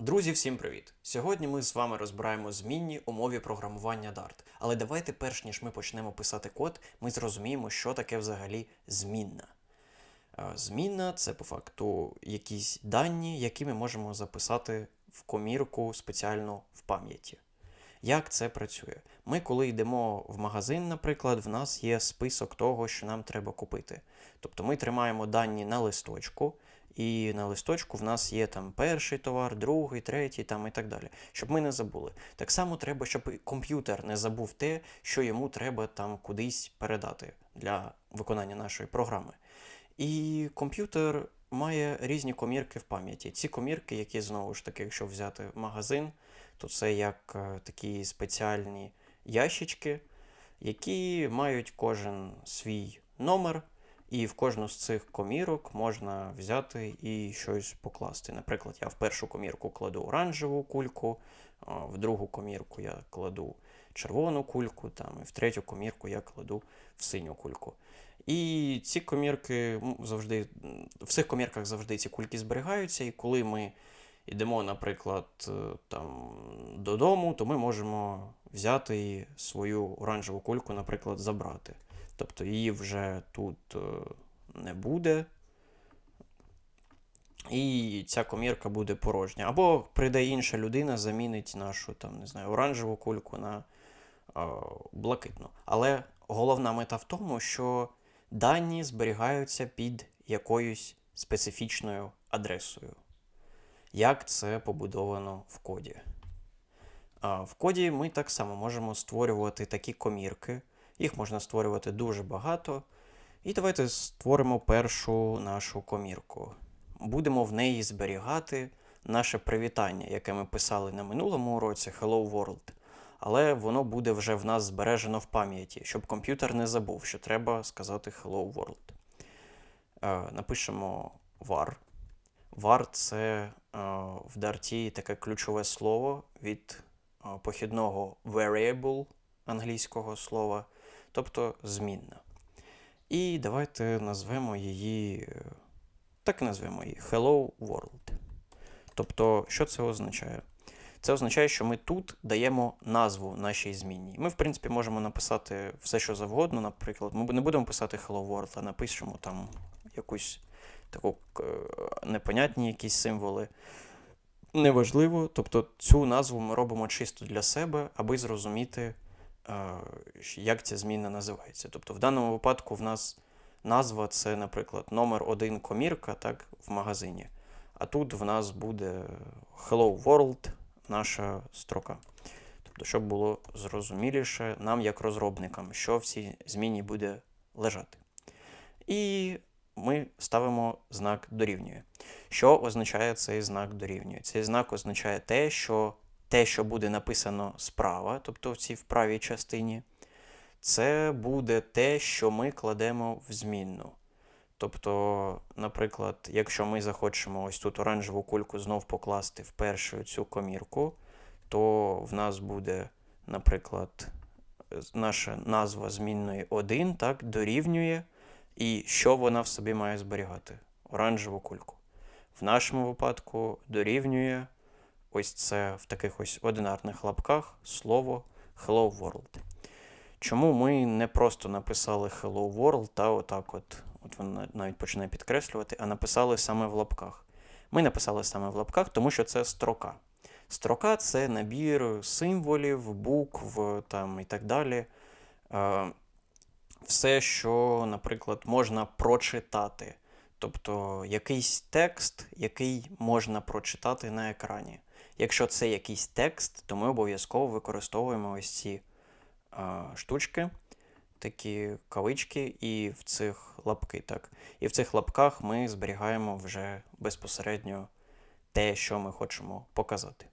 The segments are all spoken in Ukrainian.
Друзі, всім привіт! Сьогодні ми з вами розбираємо змінні у мові програмування Dart. Але давайте, перш ніж ми почнемо писати код, ми зрозуміємо, що таке взагалі змінна. Е, Змінна це по факту якісь дані, які ми можемо записати в комірку спеціально в пам'яті. Як це працює? Ми, коли йдемо в магазин, наприклад, в нас є список того, що нам треба купити. Тобто ми тримаємо дані на листочку, і на листочку в нас є там перший товар, другий, третій там і так далі, щоб ми не забули. Так само треба, щоб комп'ютер не забув те, що йому треба там кудись передати для виконання нашої програми. І комп'ютер має різні комірки в пам'яті. Ці комірки, які знову ж таки, якщо взяти магазин, то це як е, такі спеціальні ящички, які мають кожен свій номер, і в кожну з цих комірок можна взяти і щось покласти. Наприклад, я в першу комірку кладу оранжеву кульку, в другу комірку я кладу червону кульку, там, і в третю комірку я кладу в синю кульку. І ці комірки завжди, в цих комірках завжди ці кульки зберігаються, і коли ми йдемо, наприклад, е, там, додому, то ми можемо взяти свою оранжеву кульку, наприклад, забрати. Тобто її вже тут е, не буде. І ця комірка буде порожня. Або прийде інша людина, замінить нашу там, не знаю, оранжеву кульку на е, блакитну. Але головна мета в тому, що дані зберігаються під якоюсь специфічною адресою. Як це побудовано в коді? В коді ми так само можемо створювати такі комірки. Їх можна створювати дуже багато. І давайте створимо першу нашу комірку. Будемо в неї зберігати наше привітання, яке ми писали на минулому уроці Hello World. Але воно буде вже в нас збережено в пам'яті, щоб комп'ютер не забув, що треба сказати Hello World. Е, напишемо var. var це е, в Dart таке ключове слово від е, похідного variable англійського слова, тобто змінна. І давайте назвемо її, е, так назвемо її Hello World. Тобто, що це означає? Це означає, що ми тут даємо назву нашій змінній. Ми, в принципі, можемо написати все, що завгодно. Наприклад, ми не будемо писати Hello World, а напишемо там якусь таку е, непонятні якісь символи. Неважливо. Тобто цю назву ми робимо чисто для себе, аби зрозуміти, як ця зміна називається. Тобто, в даному випадку в нас назва це, наприклад, номер один комірка так, в магазині. А тут в нас буде Hello World, наша строка. Тобто, щоб було зрозуміліше нам, як розробникам, що в цій зміні буде лежати. І ми ставимо знак дорівнює. Що означає цей знак дорівнює? Цей знак означає те, що те, що буде написано справа, тобто в цій правій частині, це буде те, що ми кладемо в змінну. Тобто, наприклад, якщо ми захочемо ось тут оранжеву кульку знов покласти в першу цю комірку, то в нас буде, наприклад, наша назва змінної 1 так, дорівнює, і що вона в собі має зберігати? Оранжеву кульку. В нашому випадку дорівнює ось це в таких ось одинарних лапках слово Hello World. Чому ми не просто написали Hello World та отак от, от воно навіть починає підкреслювати, а написали саме в лапках? Ми написали саме в лапках, тому що це строка. Строка це набір символів, букв там, і так далі. Е, Все, що, наприклад, можна прочитати. Тобто якийсь текст, який можна прочитати на екрані. Якщо це якийсь текст, то ми обов'язково використовуємо ось ці а, штучки, такі кавички, і в цих лапки. Так. І в цих лапках ми зберігаємо вже безпосередньо те, що ми хочемо показати.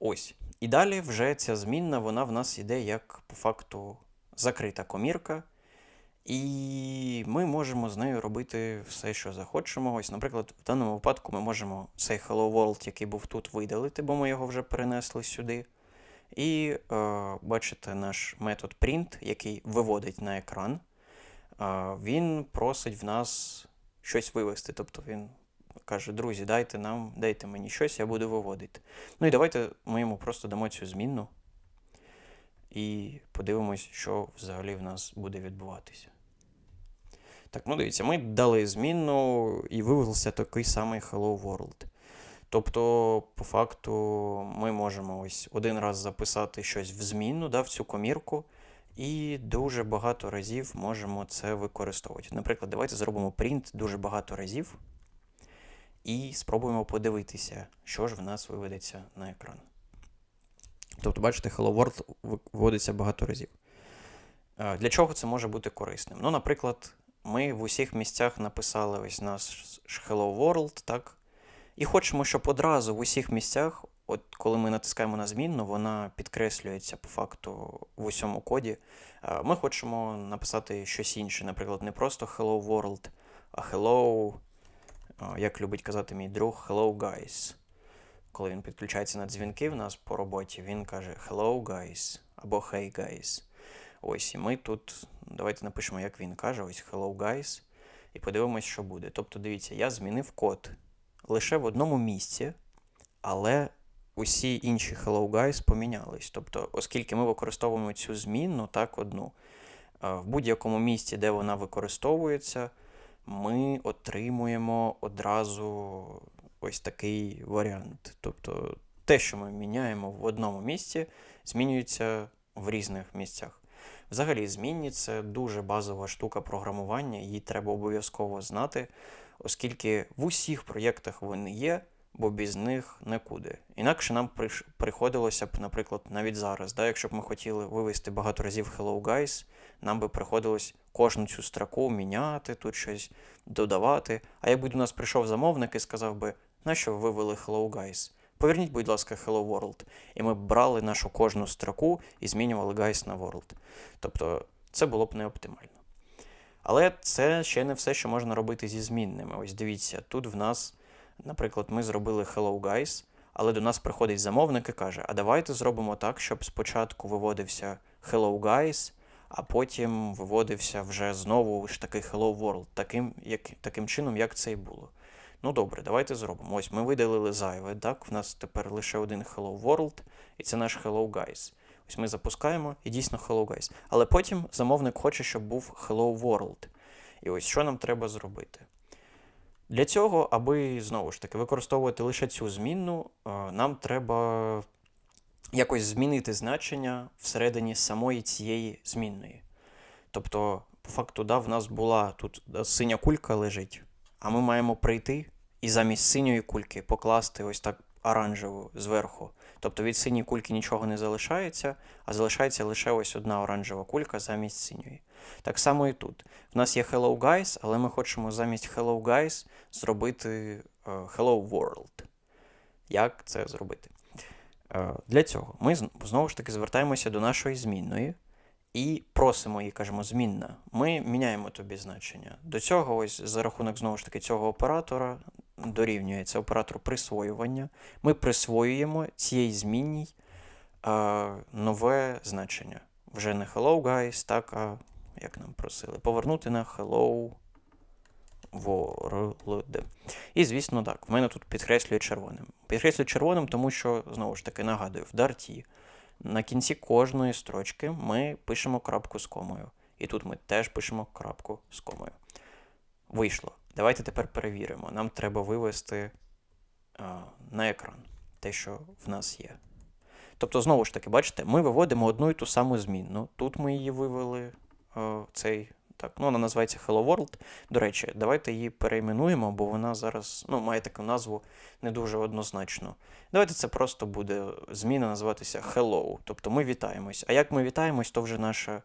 Ось. І далі вже ця змінна, вона в нас йде як по факту закрита комірка. І ми можемо з нею робити все, що захочемо. Ось, наприклад, в даному випадку ми можемо цей Hello World, який був тут, видалити, бо ми його вже перенесли сюди. І е, бачите, наш метод print, який виводить на екран, е, він просить в нас щось вивести. Тобто він каже: друзі, дайте нам, дайте мені щось, я буду виводити. Ну і давайте ми йому просто дамо цю змінну і подивимось, що взагалі в нас буде відбуватися. Так, ну дивіться, ми дали змінну і вивелся такий самий Hello World. Тобто, по факту, ми можемо ось один раз записати щось в змінну, да, в цю комірку, і дуже багато разів можемо це використовувати. Наприклад, давайте зробимо print дуже багато разів і спробуємо подивитися, що ж в нас виведеться на екран. Тобто, бачите, Hello World виводиться багато разів. Для чого це може бути корисним? Ну, наприклад, ми в усіх місцях написали ось наш Hello World, так? І хочемо, щоб одразу в усіх місцях, от коли ми натискаємо на змінну, вона підкреслюється по факту в усьому коді. Ми хочемо написати щось інше, наприклад, не просто Hello World, а Hello, як любить казати мій друг, Hello Guys. Коли він підключається на дзвінки в нас по роботі, він каже Hello guys або Hey guys. Ось, і ми тут, давайте напишемо, як він каже, ось Hello guys, і подивимось, що буде. Тобто, дивіться, я змінив код лише в одному місці, але усі інші Hello Guys помінялись. Тобто, оскільки ми використовуємо цю змінну, так, одну, в будь-якому місці, де вона використовується, ми отримуємо одразу ось такий варіант. Тобто, те, що ми міняємо в одному місці, змінюється в різних місцях. Взагалі, змінні це дуже базова штука програмування, її треба обов'язково знати оскільки в усіх проєктах вони є, бо без них нікуди. Інакше нам приходилося б, наприклад, навіть зараз, да, якщо б ми хотіли вивести багато разів Hello Guys, нам би приходилось кожну цю строку міняти, тут щось додавати. А якби до нас прийшов замовник і сказав би, нащо ви вивели Hello Guys? Поверніть, будь ласка, Hello World. І ми б брали нашу кожну строку і змінювали Guys на World. Тобто це було б не оптимально. Але це ще не все, що можна робити зі змінними. Ось дивіться, тут в нас, наприклад, ми зробили Hello Guys, але до нас приходить замовник і каже: А давайте зробимо так, щоб спочатку виводився Hello Guys, а потім виводився вже знову ж таки Hello World, таким як, таким чином, як це і було. Ну добре, давайте зробимо. Ось ми видалили зайве. Так, в нас тепер лише один Hello World, і це наш Hello Guys. Ось ми запускаємо і дійсно Hello Guys. Але потім замовник хоче, щоб був Hello World. І ось що нам треба зробити. Для цього, аби знову ж таки використовувати лише цю змінну, е, нам треба якось змінити значення всередині самої цієї змінної. Тобто, по факту, да, в нас була тут синя кулька лежить, а ми маємо прийти і замість синьої кульки покласти ось так оранжеву зверху. Тобто від синьої кульки нічого не залишається, а залишається лише ось одна оранжева кулька замість синьої. Так само і тут. В нас є Hello Guys, але ми хочемо замість Hello Guys зробити uh, Hello World. Як це зробити? Uh, для цього ми знову ж таки звертаємося до нашої змінної і просимо її, кажемо, змінна. Ми міняємо тобі значення. До цього, ось за рахунок знову ж таки цього оператора, дорівнюється оператору присвоювання. Ми присвоюємо цієї змінній а, нове значення. Вже не hello guys, так, а як нам просили, повернути на hello world. І, звісно, так, в мене тут підкреслює червоним. Підкреслює червоним, тому що, знову ж таки, нагадую, в Дарті на кінці кожної строчки ми пишемо крапку з комою. І тут ми теж пишемо крапку з комою. Вийшло. Давайте тепер перевіримо. Нам треба вивести а, на екран те, що в нас є. Тобто, знову ж таки, бачите, ми виводимо одну і ту саму змінну. Тут ми її вивели а, цей. Так, ну вона називається Hello World. До речі, давайте її перейменуємо, бо вона зараз ну, має таку назву не дуже однозначно. Давайте це просто буде зміна називатися Hello. Тобто ми вітаємось. А як ми вітаємось, то вже наша Е,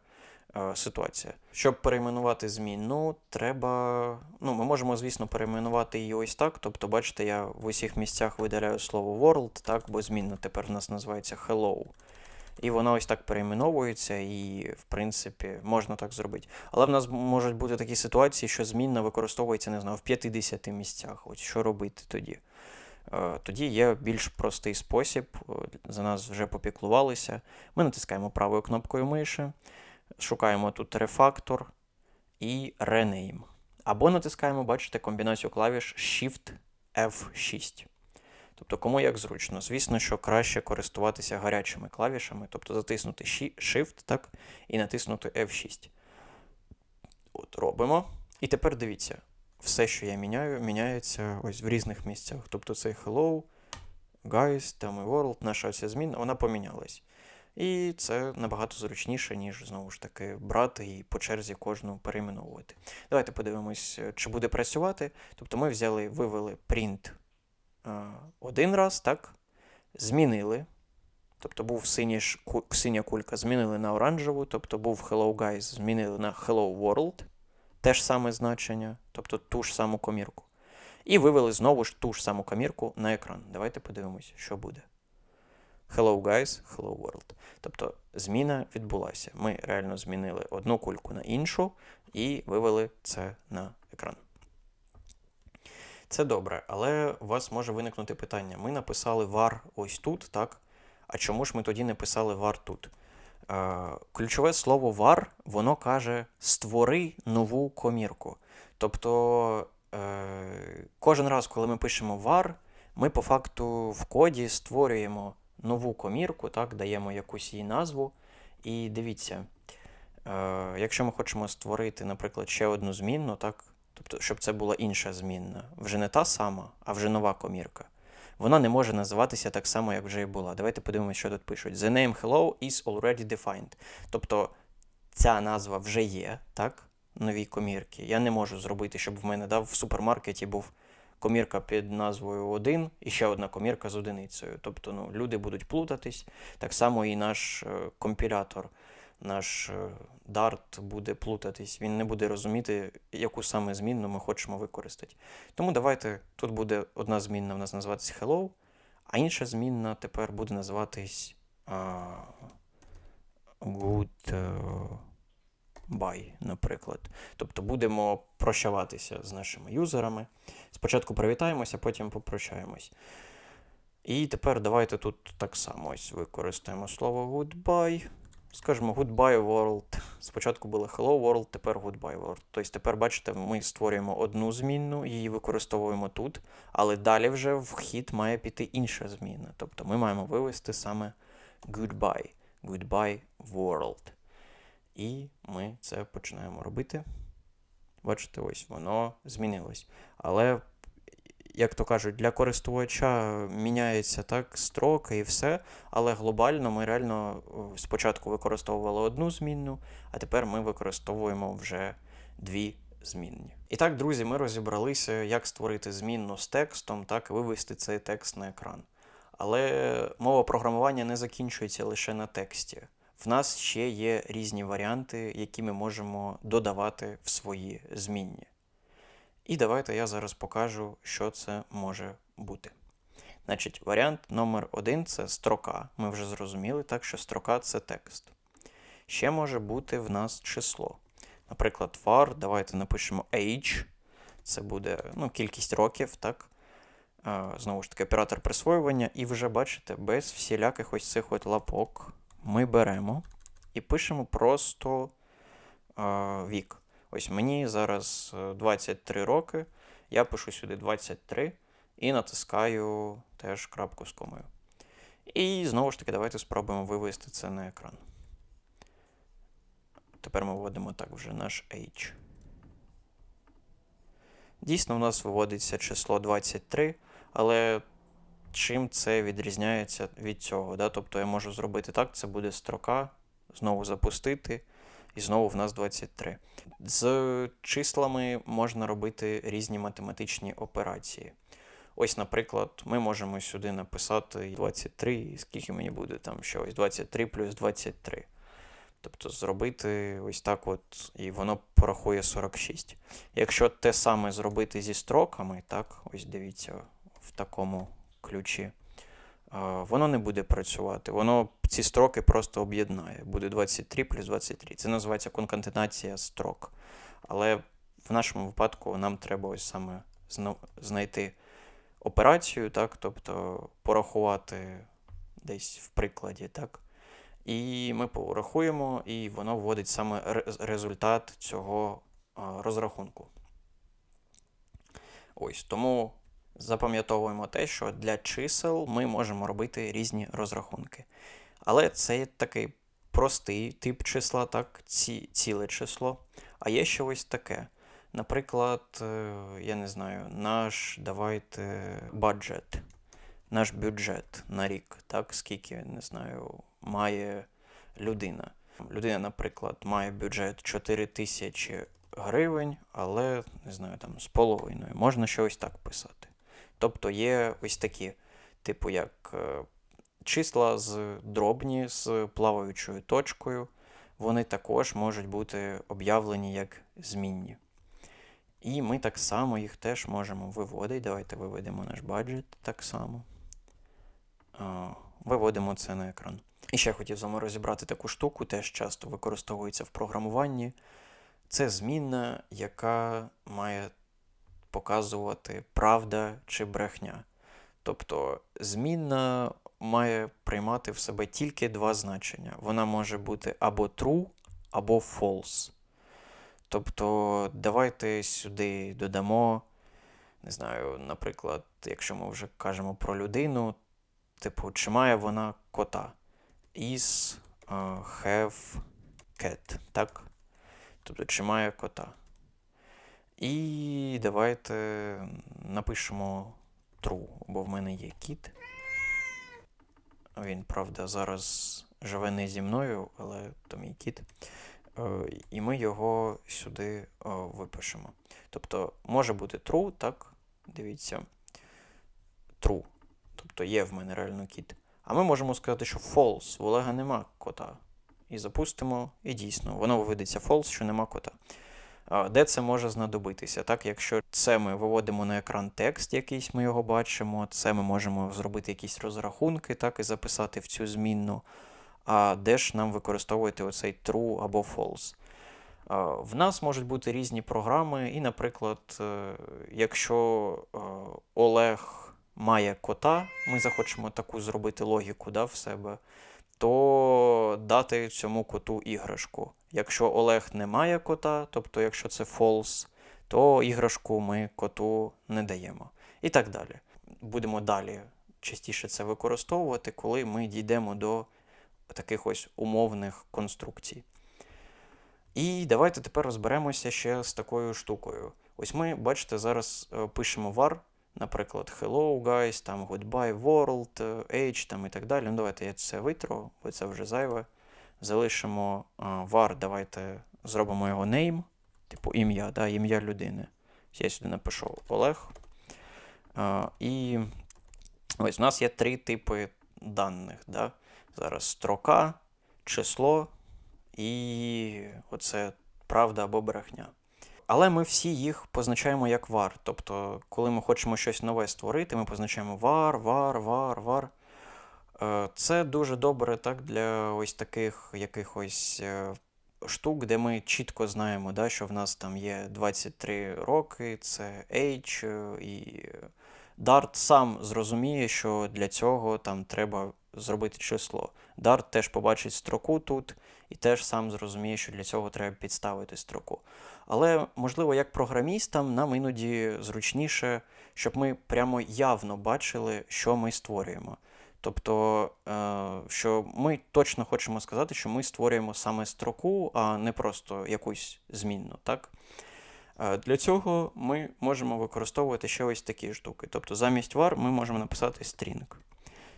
ситуація. Щоб перейменувати зміну, треба. Ну, ми можемо, звісно, перейменувати її ось так. Тобто, бачите, я в усіх місцях видаляю слово world, так, бо змінна тепер в нас називається hello. І вона ось так перейменовується, і, в принципі, можна так зробити. Але в нас можуть бути такі ситуації, що змінна використовується, не знаю, в 50 місцях. Ось що робити тоді? Е, тоді є більш простий спосіб, е, за нас вже попіклувалися. Ми натискаємо правою кнопкою миші. Шукаємо тут рефактор і Rename. Або натискаємо, бачите, комбінацію клавіш Shift F6. Тобто, кому як зручно. Звісно, що краще користуватися гарячими клавішами, тобто затиснути Shift так, і натиснути F6. От, Робимо. І тепер дивіться, все, що я міняю, міняється ось в різних місцях. Тобто цей hello, guys, там і world, наша вся зміна, вона помінялась. І це набагато зручніше, ніж знову ж таки брати і по черзі кожну перейменовувати. Давайте подивимось, чи буде працювати. Тобто ми взяли, вивели print один раз, так? Змінили. Тобто був синя, синя кулька, змінили на оранжеву, тобто був Hello Guys, змінили на Hello World, теж саме значення, тобто ту ж саму комірку. І вивели знову ж ту ж саму комірку на екран. Давайте подивимось, що буде. Hello guys, hello world. Тобто зміна відбулася. Ми реально змінили одну кульку на іншу і вивели це на екран. Це добре, але у вас може виникнути питання. Ми написали var ось тут, так? А чому ж ми тоді не писали var тут? Е, ключове слово var, воно каже створи нову комірку. Тобто е, кожен раз, коли ми пишемо var, ми по факту в коді створюємо нову комірку, так, даємо якусь її назву. І дивіться, е, якщо ми хочемо створити, наприклад, ще одну змінну, так, тобто, щоб це була інша змінна, вже не та сама, а вже нова комірка. Вона не може називатися так само, як вже і була. Давайте подивимося, що тут пишуть. The name hello is already defined. Тобто ця назва вже є, так? Нові комірки. Я не можу зробити, щоб в мене дав в супермаркеті був комірка під назвою 1 і ще одна комірка з одиницею. Тобто ну, люди будуть плутатись. Так само і наш е, компілятор, наш е, Dart буде плутатись, він не буде розуміти, яку саме змінну ми хочемо використати. Тому давайте тут буде одна змінна в нас називатися Hello, а інша змінна тепер буде називатись uh, Good. Buy, наприклад. Тобто будемо прощаватися з нашими юзерами. Спочатку привітаємося, потім попрощаємось. І тепер давайте тут так само ось використаємо слово goodbye. Скажемо goodbye world. Спочатку було hello world, тепер goodbye world. Тобто тепер, бачите, ми створюємо одну змінну, її використовуємо тут, але далі вже в хід має піти інша зміна. Тобто ми маємо вивести саме goodbye. Goodbye world. І ми це починаємо робити. Бачите, ось воно змінилось. Але, як то кажуть, для користувача міняється так строки і все. Але глобально ми реально спочатку використовували одну змінну, а тепер ми використовуємо вже дві змінні. І так, друзі, ми розібралися, як створити змінну з текстом, так і вивести цей текст на екран. Але мова програмування не закінчується лише на тексті в нас ще є різні варіанти, які ми можемо додавати в свої змінні. І давайте я зараз покажу, що це може бути. Значить, Варіант номер один це строка. Ми вже зрозуміли, так, що строка це текст. Ще може бути в нас число. Наприклад, var, давайте напишемо age. Це буде ну, кількість років, так? Знову ж таки, оператор присвоювання, і вже бачите, без всіляких ось цих от лапок ми беремо і пишемо просто е, вік. Ось мені зараз 23 е, роки. Я пишу сюди 23 і натискаю теж крапку з комою. І знову ж таки, давайте спробуємо вивести це на екран. Тепер ми вводимо так вже наш H. Дійсно, у нас виводиться число 23, але чим це відрізняється від цього. Да? Тобто я можу зробити так, це буде строка, знову запустити, і знову в нас 23. З числами можна робити різні математичні операції. Ось, наприклад, ми можемо сюди написати 23, і скільки мені буде там щось 23 плюс 23. Тобто зробити ось так от, і воно порахує 46. Якщо те саме зробити зі строками, так, ось дивіться, в такому ключі, воно не буде працювати. Воно ці строки просто об'єднає. Буде 23 плюс 23. Це називається конкатенація строк. Але в нашому випадку нам треба ось саме знайти операцію, так, тобто порахувати десь в прикладі. так. І ми порахуємо, і воно вводить саме результат цього розрахунку. Ось тому запам'ятовуємо те, що для чисел ми можемо робити різні розрахунки. Але це такий простий тип числа, так, ці, ціле число. А є ще ось таке. Наприклад, е, я не знаю, наш давайте бюджет, наш бюджет на рік, так, скільки, не знаю, має людина. Людина, наприклад, має бюджет 4 тисячі гривень, але не знаю, там з половиною. Можна щось так писати. Тобто є ось такі, типу, як е, числа з дробні з плаваючою точкою, вони також можуть бути об'явлені як змінні. І ми так само їх теж можемо виводити. Давайте виведемо наш бюджет так само. Виводимо це на екран. І ще хотів з вами розібрати таку штуку, теж часто використовується в програмуванні. Це змінна, яка має показувати правда чи брехня. Тобто змінна має приймати в себе тільки два значення. Вона може бути або true, або false. Тобто, давайте сюди додамо, не знаю, наприклад, якщо ми вже кажемо про людину, типу, чи має вона кота? Is uh, have cat, так? Тобто, чи має кота. І давайте напишемо true, бо в мене є кіт. Він, правда, зараз живе не зі мною, але то мій кіт. Е, і ми його сюди е, випишемо. Тобто, може бути true, так? Дивіться. True. Тобто є в мене реально кіт. А ми можемо сказати, що false, в Олега нема кота. І запустимо, і дійсно, воно виведеться false, що нема кота. Де це може знадобитися? Так, Якщо це ми виводимо на екран текст, якийсь ми його бачимо, це ми можемо зробити якісь розрахунки, так, і записати в цю змінну. А де ж нам використовувати оцей true або false? В нас можуть бути різні програми, і, наприклад, е, якщо е, Олег має кота, ми захочемо таку зробити логіку да, в себе, то дати цьому коту іграшку. Якщо Олег не має кота, тобто якщо це false, то іграшку ми коту не даємо. І так далі. Будемо далі частіше це використовувати, коли ми дійдемо до таких ось умовних конструкцій. І давайте тепер розберемося ще з такою штукою. Ось ми, бачите, зараз е, пишемо var, наприклад, hello, guys, там goodbye world, age там і так далі. Ну, Давайте я це витру, бо це вже зайве. Залишимо var, давайте зробимо його name, типу ім'я, да, ім'я людини. Я сюди напишу Олег. І ось у нас є три типи даних. Да? Зараз строка, число і оце правда або брехня. Але ми всі їх позначаємо як var. Тобто, коли ми хочемо щось нове створити, ми позначаємо var, var, var, var. Е, це дуже добре так, для ось таких якихось е, штук, де ми чітко знаємо, да, що в нас там є 23 роки, це age, е, і Dart сам зрозуміє, що для цього там треба зробити число. Dart теж побачить строку тут і теж сам зрозуміє, що для цього треба підставити строку. Але, можливо, як програмістам, нам іноді зручніше, щоб ми прямо явно бачили, що ми створюємо. Тобто, е, що ми точно хочемо сказати, що ми створюємо саме строку, а не просто якусь змінну. так? Е, для цього ми можемо використовувати ще ось такі штуки. Тобто, замість var ми можемо написати string.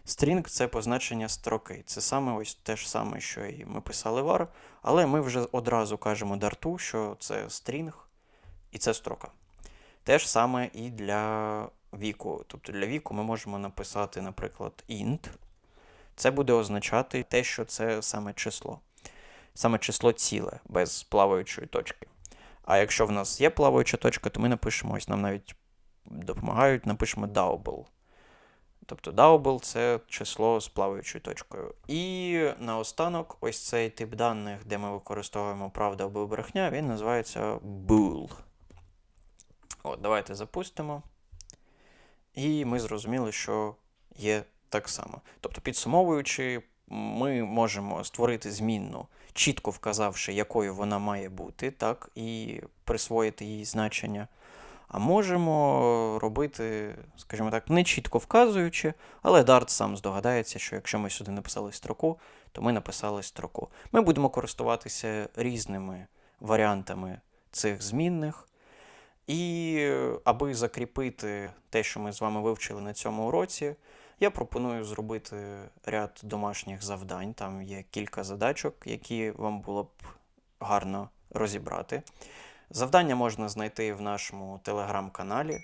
String це позначення строки. Це саме ось те ж саме, що і ми писали var, але ми вже одразу кажемо дарту, що це string і це строка. Те ж саме і для віку. Тобто для віку ми можемо написати, наприклад, int. Це буде означати те, що це саме число. Саме число ціле, без плаваючої точки. А якщо в нас є плаваюча точка, то ми напишемо, ось нам навіть допомагають, напишемо double. Тобто double це число з плаваючою точкою. І наостанок, ось цей тип даних, де ми використовуємо правда або брехня, він називається bool. От, Давайте запустимо. І ми зрозуміли, що є так само. Тобто, підсумовуючи, ми можемо створити змінну, чітко вказавши, якою вона має бути, так, і присвоїти їй значення. А можемо робити, скажімо так, не чітко вказуючи, але Dart сам здогадається, що якщо ми сюди написали строку, то ми написали строку. Ми будемо користуватися різними варіантами цих змінних. І аби закріпити те, що ми з вами вивчили на цьому уроці, я пропоную зробити ряд домашніх завдань. Там є кілька задачок, які вам було б гарно розібрати. Завдання можна знайти в нашому телеграм-каналі,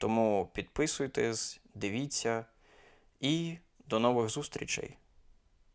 тому підписуйтесь, дивіться і до нових зустрічей!